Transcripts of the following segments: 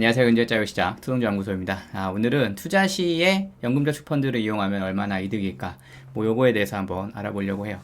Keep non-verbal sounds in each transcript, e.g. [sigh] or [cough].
안녕하세요. 은재자유 시작 투동자연구소입니다. 아, 오늘은 투자 시에 연금저축 펀드를 이용하면 얼마나 이득일까? 뭐 요거에 대해서 한번 알아보려고 해요.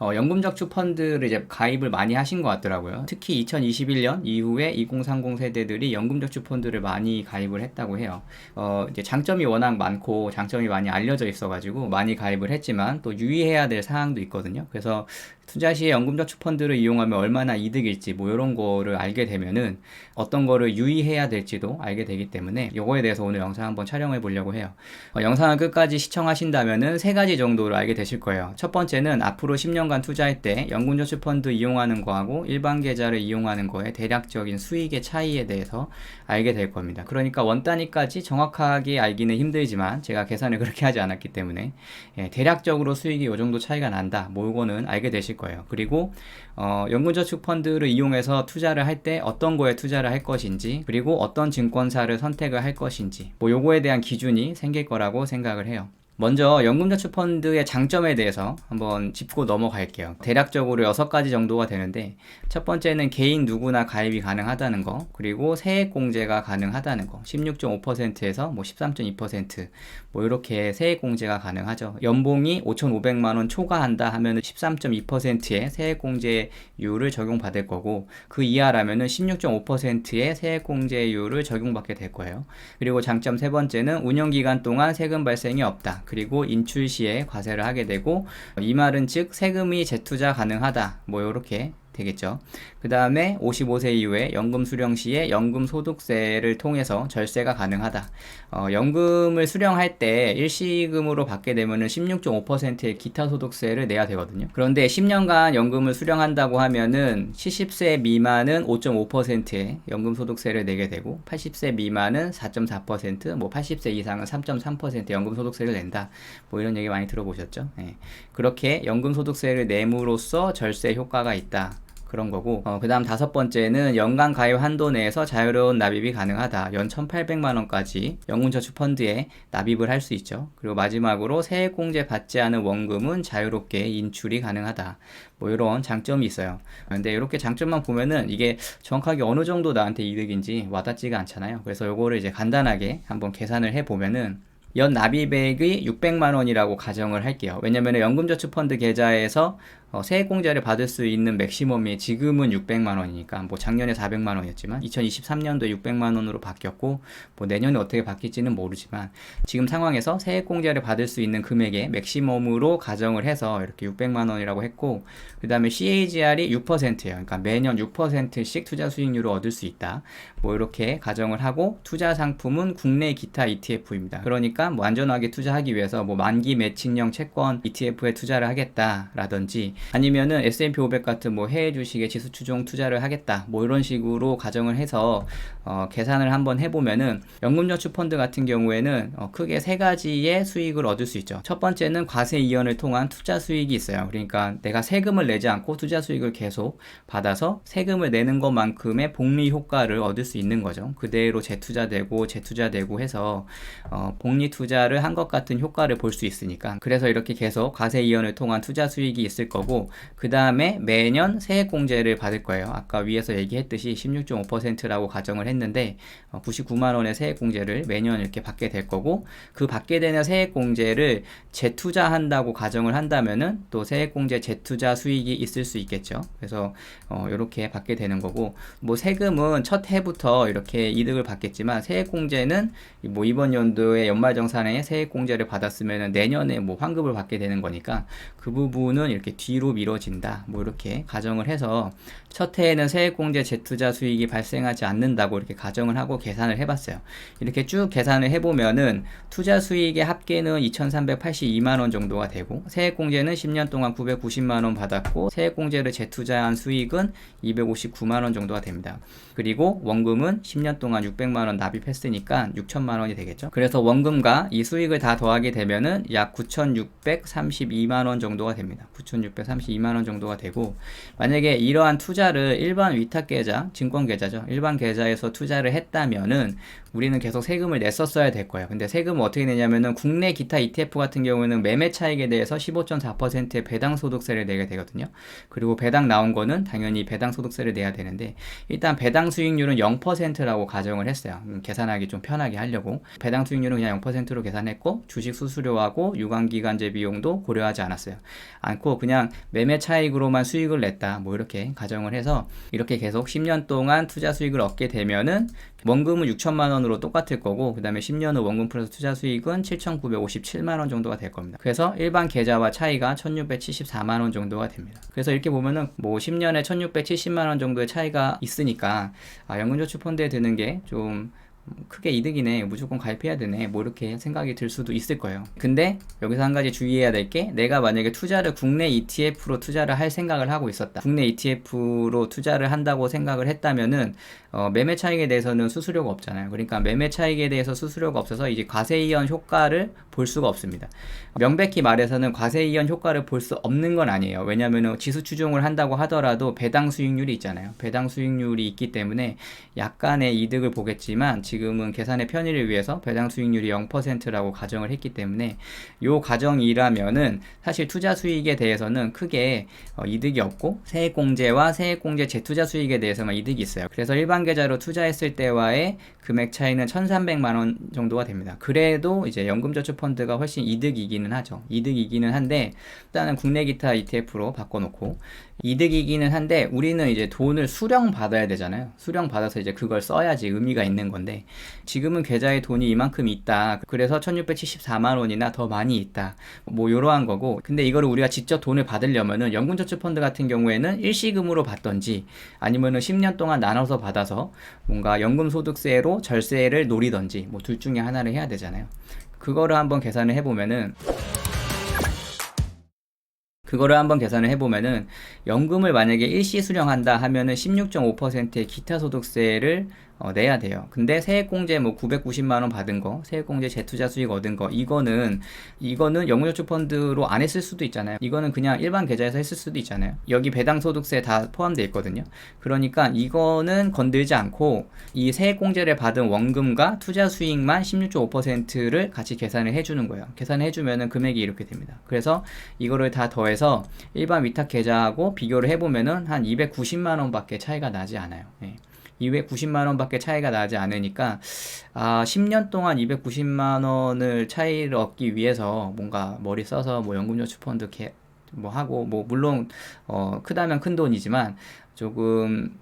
어, 연금저축 펀드를 이제 가입을 많이 하신 것 같더라고요. 특히 2021년 이후에 2030 세대들이 연금저축 펀드를 많이 가입을 했다고 해요. 어, 이제 장점이 워낙 많고 장점이 많이 알려져 있어가지고 많이 가입을 했지만 또 유의해야 될 사항도 있거든요. 그래서 투자 시에 연금저축 펀드를 이용하면 얼마나 이득일지 뭐 이런 거를 알게 되면은 어떤 거를 유의해야 될지도 알게 되기 때문에 요거에 대해서 오늘 영상 한번 촬영해 보려고 해요. 어, 영상을 끝까지 시청하신다면은 세 가지 정도를 알게 되실 거예요. 첫 번째는 앞으로 10년 간 투자할 때 연금저축 펀드 이용하는 거하고 일반 계좌를 이용하는 거에 대략적인 수익의 차이에 대해서 알게 될 겁니다. 그러니까 원 단위까지 정확하게 알기는 힘들지만 제가 계산을 [laughs] 그렇게 하지 않았기 때문에 예, 대략적으로 수익이 요 정도 차이가 난다. 뭐 요거는 알게 되실 거예요. 그리고 어, 연금저축 펀드를 이용해서 투자를 할 때 어떤 거에 투자를 할 것인지 그리고 어떤 증권사를 선택을 할 것인지 뭐 요거에 대한 기준이 생길 거라고 생각을 해요. 먼저 연금저축 펀드의 장점에 대해서 한번 짚고 넘어갈게요. 대략적으로 6가지 정도가 되는데 첫 번째는 개인 누구나 가입이 가능하다는 거 그리고 세액 공제가 가능하다는 거 16.5%에서 뭐 13.2%뭐 이렇게 세액 공제가 가능하죠. 연봉이 5,500만 원 초과한다 하면 13.2%의 세액 공제율을 적용받을 거고 그 이하라면은 16.5%의 세액 공제율을 적용받게 될 거예요. 그리고 장점 세 번째는 운영 기간 동안 세금 발생이 없다. 그리고 인출 시에 과세를 하게 되고 이 말은 즉 세금이 재투자 가능하다. 뭐 이렇게 되겠죠. 그 다음에 55세 이후에 연금 수령 시에 연금 소득세를 통해서 절세가 가능하다. 어, 연금을 수령할 때 일시금으로 받게 되면은 16.5%의 기타 소득세를 내야 되거든요. 그런데 10년간 연금을 수령한다고 하면은 70세 미만은 5.5%의 연금 소득세를 내게 되고 80세 미만은 4.4%, 뭐 80세 이상은 3.3% 연금 소득세를 낸다. 뭐 이런 얘기 많이 들어보셨죠? 네. 그렇게 연금 소득세를 내므로써 절세 효과가 있다. 그런 거고. 어, 그 다음 다섯 번째는 연간 가입 한도 내에서 자유로운 납입이 가능하다. 연 1800만 원까지 연금저축 펀드에 납입을 할 수 있죠. 그리고 마지막으로 세액공제 받지 않은 원금은 자유롭게 인출이 가능하다. 뭐 이런 장점이 있어요. 근데 이렇게 장점만 보면은 이게 정확하게 어느 정도 나한테 이득인지 와닿지가 않잖아요. 그래서 요거를 이제 간단하게 한번 계산을 해 보면은 연 납입액이 600만 원이라고 가정을 할게요. 왜냐면 연금저축펀드 계좌에서 어, 세액공제를 받을 수 있는 맥시멈이 지금은 600만 원이니까 뭐 작년에 400만 원이었지만 2023년도에 600만 원으로 바뀌었고 뭐 내년에 어떻게 바뀔지는 모르지만 지금 상황에서 세액공제를 받을 수 있는 금액의 맥시멈으로 가정을 해서 이렇게 600만 원이라고 했고 그 다음에 CAGR이 6%예요. 그러니까 매년 6%씩 투자 수익률을 얻을 수 있다. 뭐 이렇게 가정을 하고 투자 상품은 국내 기타 ETF입니다. 그러니까 뭐 안전하게 투자하기 위해서 뭐 만기 매칭형 채권 ETF에 투자를 하겠다라든지 아니면은 S&P 500 같은 뭐 해외 주식에 지수 추종 투자를 하겠다. 뭐 이런 식으로 가정을 해서 어, 계산을 한번 해보면은 연금저축 펀드 같은 경우에는 어, 크게 세 가지의 수익을 얻을 수 있죠. 첫 번째는 과세 이연을 통한 투자 수익이 있어요. 그러니까 내가 세금을 내지 않고 투자 수익을 계속 받아서 세금을 내는 것만큼의 복리 효과를 얻을 수 있는 거죠. 그대로 재투자되고 재투자되고 해서 어, 복리 투자를 한 것 같은 효과를 볼 수 있으니까 그래서 이렇게 계속 과세 이연을 통한 투자 수익이 있을 거고 그 다음에 매년 세액공제를 받을 거예요. 아까 위에서 얘기했듯이 16.5%라고 가정을 했는데 99만 어, 원의 세액공제를 매년 이렇게 받게 될 거고 그 받게 되는 세액공제를 재투자한다고 가정을 한다면은 또 세액공제 재투자 수익이 있을 수 있겠죠. 그래서 어, 이렇게 받게 되는 거고 뭐 세금은 첫 해부터 이렇게 이득을 받겠지만 세액공제는 뭐 이번 연도에 연말정 산에 세액 공제를 받았으면 내년에 뭐 환급을 받게 되는 거니까 그 부분은 이렇게 뒤 뒤로 미뤄진다. 뭐 이렇게 가정을 해서 첫 해에는 세액 공제 재투자 수익이 발생하지 않는다고 이렇게 가정을 하고 계산을 해봤어요. 이렇게 쭉 계산을 해보면은 투자 수익의 합계는 2,382만 원 정도가 되고 세액 공제는 10년 동안 990만 원 받았고 세액 공제를 재투자한 수익은 259만 원 정도가 됩니다. 그리고 원금은 10년 동안 600만 원 납입했으니까 6천만 원이 되겠죠. 그래서 원금과 이 수익을 다 더하게 되면은 약 9,632만 원 정도가 됩니다. 9,632만 원 정도가 되고 만약에 이러한 투자를 일반 위탁 계좌, 증권 계좌죠. 일반 계좌에서 투자를 했다면은 우리는 계속 세금을 냈었어야 될 거예요. 근데 세금은 어떻게 내냐면은 국내 기타 ETF 같은 경우에는 매매 차익에 대해서 15.4%의 배당 소득세를 내게 되거든요. 그리고 배당 나온 거는 당연히 배당 소득세를 내야 되는데 일단 배당 수익률은 0%라고 가정을 했어요. 음, 계산하기 좀 편하게 하려고 배당 수익률은 그냥 0%로 계산했고 주식 수수료하고 유관기간제 비용도 고려하지 않았어요. 않고 그냥 매매 차익으로만 수익을 냈다. 뭐 이렇게 가정을 해서 이렇게 계속 10년 동안 투자 수익을 얻게 되면은 원금은 6천만 원으로 똑같을 거고 그다음에 10년 후 원금 플러스 투자 수익은 7,957만 원 정도가 될 겁니다. 그래서 일반 계좌와 차이가 1,674만 원 정도가 됩니다. 그래서 이렇게 보면은 뭐 10년에 1,670만 원 정도의 차이가 있으니까 아, 연금저축 펀드에 드는 게좀 크게 이득이네 무조건 가입해야 되네 뭐 이렇게 생각이 들 수도 있을 거예요. 근데 여기서 한 가지 주의해야 될 게 내가 만약에 투자를 국내 ETF로 투자를 할 생각을 하고 있었다. 국내 ETF로 투자를 한다고 생각을 했다면은 어, 매매 차익에 대해서는 수수료가 없잖아요. 그러니까 매매 차익에 대해서 수수료가 없어서 이제 과세이연 효과를 볼 수가 없습니다. 명백히 말해서는 과세이연 효과를 볼 수 없는 건 아니에요. 왜냐하면 지수 추종을 한다고 하더라도 배당 수익률이 있잖아요. 배당 수익률이 있기 때문에 약간의 이득을 보겠지만 지금은 계산의 편의를 위해서 배당 수익률이 0%라고 가정을 했기 때문에 요 가정이라면은 사실 투자 수익에 대해서는 크게 어, 이득이 없고 세액공제와 세액공제 재투자 수익에 대해서만 이득이 있어요. 그래서 일반 계좌로 투자했을 때와의 금액 차이는 1,300만 원 정도가 됩니다. 그래도 이제 연금저축 펀드가 훨씬 이득이기는 하죠. 이득이기는 한데 일단은 국내 기타 ETF로 바꿔놓고 이득이기는 한데 우리는 이제 돈을 수령 받아야 되잖아요. 수령 받아서 이제 그걸 써야지 의미가 있는 건데 지금은 계좌에 돈이 이만큼 있다. 그래서 1674만 원이나 더 많이 있다. 뭐 이러한 거고 근데 이거를 우리가 직접 돈을 받으려면은 연금저축펀드 같은 경우에는 일시금으로 받던지 아니면은 10년 동안 나눠서 받아서 뭔가 연금소득세로 절세를 노리던지 뭐 둘 중에 하나를 해야 되잖아요. 그거를 한번 계산을 해보면은 그거를 한번 계산을 해보면은 연금을 만약에 일시 수령한다 하면은 16.5%의 기타 소득세를 어, 내야 돼요. 근데 세액공제 뭐 990만 원 받은 거, 세액공제 재투자 수익 얻은 거, 이거는 이거는 영무저축 펀드로 안 했을 수도 있잖아요. 이거는 그냥 일반 계좌에서 했을 수도 있잖아요. 여기 배당 소득세 다 포함되어 있거든요. 그러니까 이거는 건들지 않고 이 세액공제를 받은 원금과 투자 수익만 16.5%를 같이 계산을 해주는 거예요. 계산을 해주면은 금액이 이렇게 됩니다. 그래서 이거를 다 더해서 일반 위탁 계좌하고 비교를 해보면은 한 290만 원밖에 차이가 나지 않아요. 네. 290만 원밖에 차이가 나지 않으니까 아 10년 동안 290만 원을 차이를 얻기 위해서 뭔가 머리 써서 뭐 연금저축펀드 뭐 하고 뭐 물론 어 크다면 큰 돈이지만 조금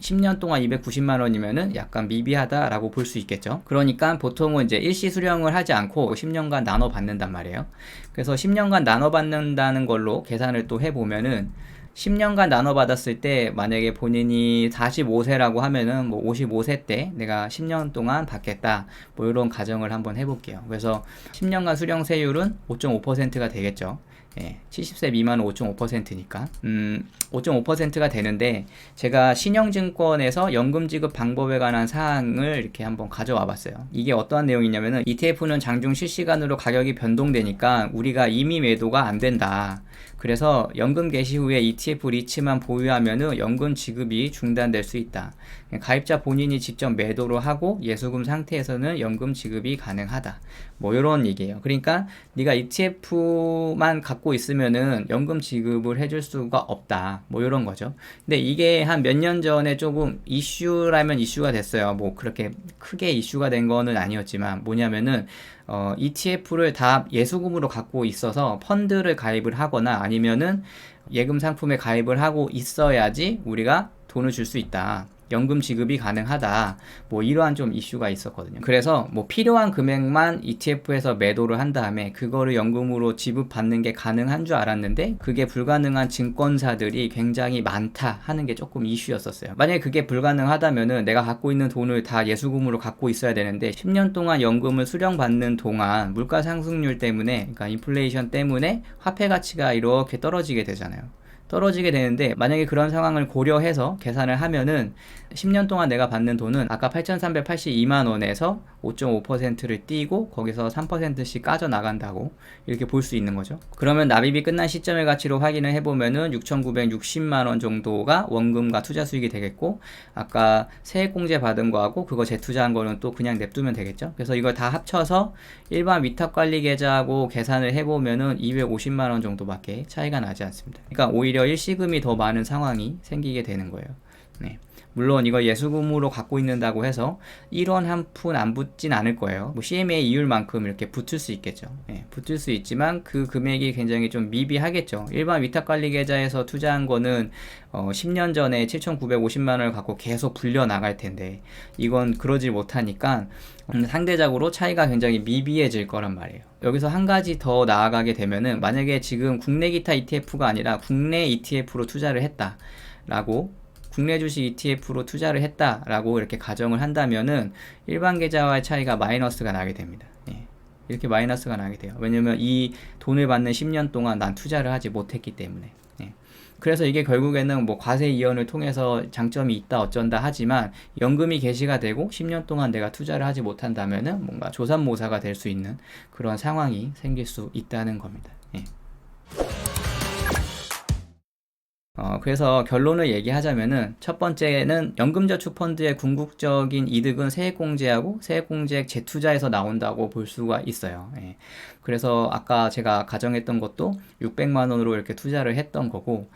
10년 동안 290만 원이면은 약간 미비하다라고 볼 수 있겠죠. 그러니까 보통은 이제 일시 수령을 하지 않고 10년간 나눠 받는단 말이에요. 그래서 10년간 나눠 받는다는 걸로 계산을 또 해보면은 10년간 나눠 받았을 때 만약에 본인이 45세라고 하면은 뭐 55세 때 내가 10년 동안 받겠다 뭐 이런 가정을 한번 해볼게요. 그래서 10년간 수령 세율은 5.5%가 되겠죠. 예, 70세 미만은 5.5%니까 음, 5.5%가 되는데 제가 신영증권에서 연금 지급 방법에 관한 사항을 이렇게 한번 가져와 봤어요. 이게 어떠한 내용이냐면은 ETF는 장중 실시간으로 가격이 변동되니까 우리가 이미 매도가 안 된다. 그래서 연금 개시 후에 ETF 리츠만 보유하면은 연금 지급이 중단될 수 있다. 가입자 본인이 직접 매도를 하고 예수금 상태에서는 연금 지급이 가능하다. 뭐 이런 얘기예요. 그러니까 네가 ETF만 갖고 있으면은 연금 지급을 해줄 수가 없다. 뭐 이런 거죠. 근데 이게 한 몇 년 전에 조금 이슈라면 이슈가 됐어요. 뭐 그렇게 크게 이슈가 된 거는 아니었지만 뭐냐면은 어, ETF를 다 예수금으로 갖고 있어서 펀드를 가입을 하거나 아니면은 예금 상품에 가입을 하고 있어야지 우리가 돈을 줄 수 있다. 연금 지급이 가능하다. 뭐 이러한 좀 이슈가 있었거든요. 그래서 뭐 필요한 금액만 ETF에서 매도를 한 다음에 그거를 연금으로 지급받는 게 가능한 줄 알았는데 그게 불가능한 증권사들이 굉장히 많다 하는 게 조금 이슈였었어요. 만약에 그게 불가능하다면은 내가 갖고 있는 돈을 다 예수금으로 갖고 있어야 되는데 10년 동안 연금을 수령받는 동안 물가 상승률 때문에 그러니까 인플레이션 때문에 화폐 가치가 이렇게 떨어지게 되잖아요. 떨어지게 되는데 만약에 그런 상황을 고려해서 계산을 하면은 10년 동안 내가 받는 돈은 아까 8,382만 원에서 5.5%를 띄고 거기서 3%씩 까져 나간다고 이렇게 볼 수 있는 거죠. 그러면 납입이 끝난 시점의 가치로 확인을 해보면은 6,960만 원 정도가 원금과 투자 수익이 되겠고 아까 세액공제 받은 거하고 그거 재투자한 거는 또 그냥 냅두면 되겠죠. 그래서 이걸 다 합쳐서 일반 위탁관리 계좌하고 계산을 해보면은 250만 원 정도밖에 차이가 나지 않습니다. 그러니까 오히려 일시금이 더 많은 상황이 생기게 되는 거예요. 네. 물론 이거 예수금으로 갖고 있는다고 해서 1원 한 푼 안 붙진 않을 거예요. 뭐 CMA 이율만큼 이렇게 붙을 수 있겠죠. 예, 붙을 수 있지만 그 금액이 굉장히 좀 미비하겠죠. 일반 위탁관리 계좌에서 투자한 거는 어, 10년 전에 7,950만 원을 갖고 계속 불려 나갈 텐데 이건 그러지 못하니까 음, 상대적으로 차이가 굉장히 미비해질 거란 말이에요. 여기서 한 가지 더 나아가게 되면은 만약에 지금 국내 기타 ETF가 아니라 국내 ETF로 투자를 했다라고 국내 주식 ETF로 투자를 했다라고 이렇게 가정을 한다면은 일반 계좌와의 차이가 마이너스가 나게 됩니다. 예. 이렇게 마이너스가 나게 돼요. 왜냐면 이 돈을 받는 10년 동안 난 투자를 하지 못했기 때문에. 예. 그래서 이게 결국에는 뭐 과세 이연을 통해서 장점이 있다 어쩐다 하지만 연금이 개시가 되고 10년 동안 내가 투자를 하지 못한다면은 뭔가 조산모사가 될 수 있는 그런 상황이 생길 수 있다는 겁니다. 예. 어, 그래서 결론을 얘기하자면은 첫 번째는 연금저축펀드의 궁극적인 이득은 세액공제하고 세액공제 재투자에서 나온다고 볼 수가 있어요. 예. 그래서 아까 제가 가정했던 것도 600만 원으로 이렇게 투자를 했던 거고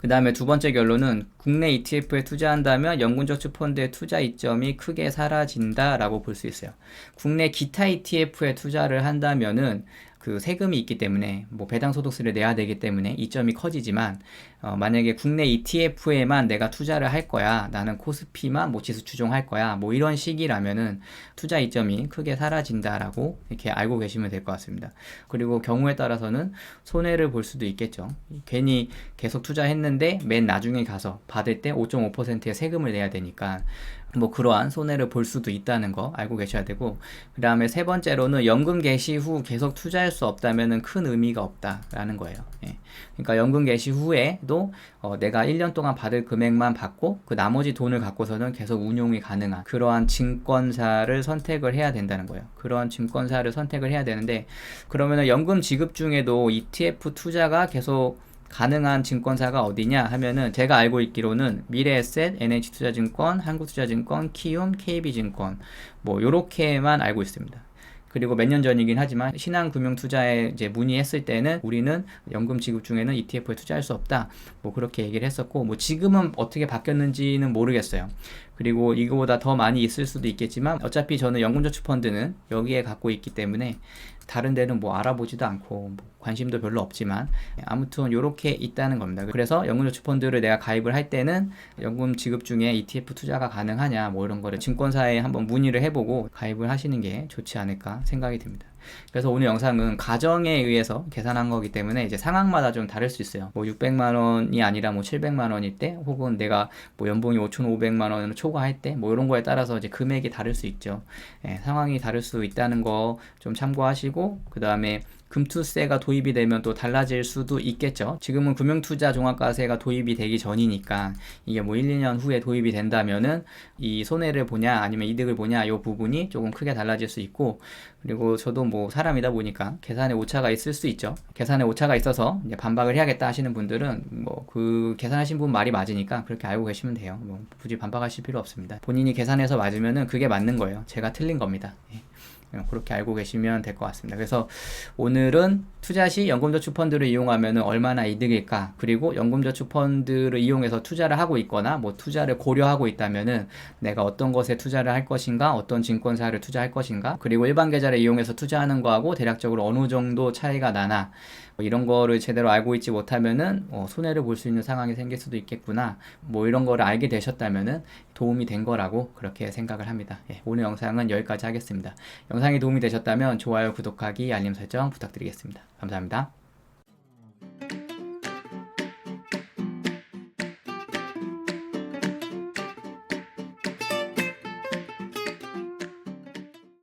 그 다음에 두 번째 결론은 국내 ETF에 투자한다면 연금저축펀드의 투자 이점이 크게 사라진다라고 볼 수 있어요. 국내 기타 ETF에 투자를 한다면은 그 세금이 있기 때문에 뭐 배당 소득세를 내야 되기 때문에 이점이 커지지만 어, 만약에 국내 ETF에만 내가 투자를 할 거야 나는 코스피만 뭐 지수 추종할 거야 뭐 이런 식이라면은 투자 이점이 크게 사라진다라고 이렇게 알고 계시면 될 것 같습니다. 그리고 경우에 따라서는 손해를 볼 수도 있겠죠. 괜히 계속 투자했는데 맨 나중에 가서 받을 때 5.5%의 세금을 내야 되니까 뭐 그러한 손해를 볼 수도 있다는 거 알고 계셔야 되고 그 다음에 세 번째로는 연금 개시 후 계속 투자할 수 없다면은 큰 의미가 없다라는 거예요. 예. 그러니까 연금 개시 후에도 어, 내가 1년 동안 받을 금액만 받고 그 나머지 돈을 갖고서는 계속 운용이 가능한 그러한 증권사를 선택을 해야 된다는 거예요. 그러한 증권사를 선택을 해야 되는데 그러면은 연금 지급 중에도 ETF 투자가 계속 가능한 증권사가 어디냐 하면은 제가 알고 있기로는 미래에셋, NH투자증권, 한국투자증권, 키움, KB증권 뭐 요렇게만 알고 있습니다. 그리고 몇 년 전이긴 하지만 신한금융투자에 이제 문의했을 때는 우리는 연금 지급 중에는 ETF에 투자할 수 없다. 뭐 그렇게 얘기를 했었고 뭐 지금은 어떻게 바뀌었는지는 모르겠어요. 그리고 이거보다 더 많이 있을 수도 있겠지만 어차피 저는 연금저축펀드는 여기에 갖고 있기 때문에 다른 데는 뭐 알아보지도 않고 뭐 관심도 별로 없지만 아무튼 이렇게 있다는 겁니다. 그래서 연금저축펀드를 내가 가입을 할 때는 연금 지급 중에 ETF 투자가 가능하냐 뭐 이런 거를 증권사에 한번 문의를 해보고 가입을 하시는 게 좋지 않을까 생각이 듭니다. 그래서 오늘 영상은 가정에 의해서 계산한 거기 때문에 이제 상황마다 좀 다를 수 있어요. 뭐 600만 원이 아니라 뭐 700만 원일 때 혹은 내가 뭐 연봉이 5,500만 원을 초과할 때 뭐 이런 거에 따라서 이제 금액이 다를 수 있죠. 예, 상황이 다를 수 있다는 거 좀 참고하시고 그 다음에 금투세가 도입이 되면 또 달라질 수도 있겠죠. 지금은 금융투자 종합과세가 도입이 되기 전이니까 이게 뭐 1, 2년 후에 도입이 된다면은 이 손해를 보냐 아니면 이득을 보냐 이 부분이 조금 크게 달라질 수 있고 그리고 저도 뭐 사람이다 보니까 계산에 오차가 있을 수 있죠. 계산에 오차가 있어서 이제 반박을 해야겠다 하시는 분들은 뭐 그 계산하신 분 말이 맞으니까 그렇게 알고 계시면 돼요. 뭐 굳이 반박하실 필요 없습니다. 본인이 계산해서 맞으면은 그게 맞는 거예요. 제가 틀린 겁니다. 예. 그렇게 알고 계시면 될 것 같습니다. 그래서 오늘은 투자 시 연금저축펀드를 이용하면 얼마나 이득일까? 그리고 연금저축펀드를 이용해서 투자를 하고 있거나 뭐 투자를 고려하고 있다면은 내가 어떤 것에 투자를 할 것인가? 어떤 증권사를 투자할 것인가? 그리고 일반 계좌를 이용해서 투자하는 거하고 대략적으로 어느 정도 차이가 나나? 뭐 이런 거를 제대로 알고 있지 못하면은 어, 손해를 볼 수 있는 상황이 생길 수도 있겠구나. 뭐 이런 거를 알게 되셨다면은 도움이 된 거라고 그렇게 생각을 합니다. 예, 오늘 영상은 여기까지 하겠습니다. 영상이 도움이 되셨다면 좋아요, 구독하기, 알림 설정 부탁드리겠습니다. 감사합니다.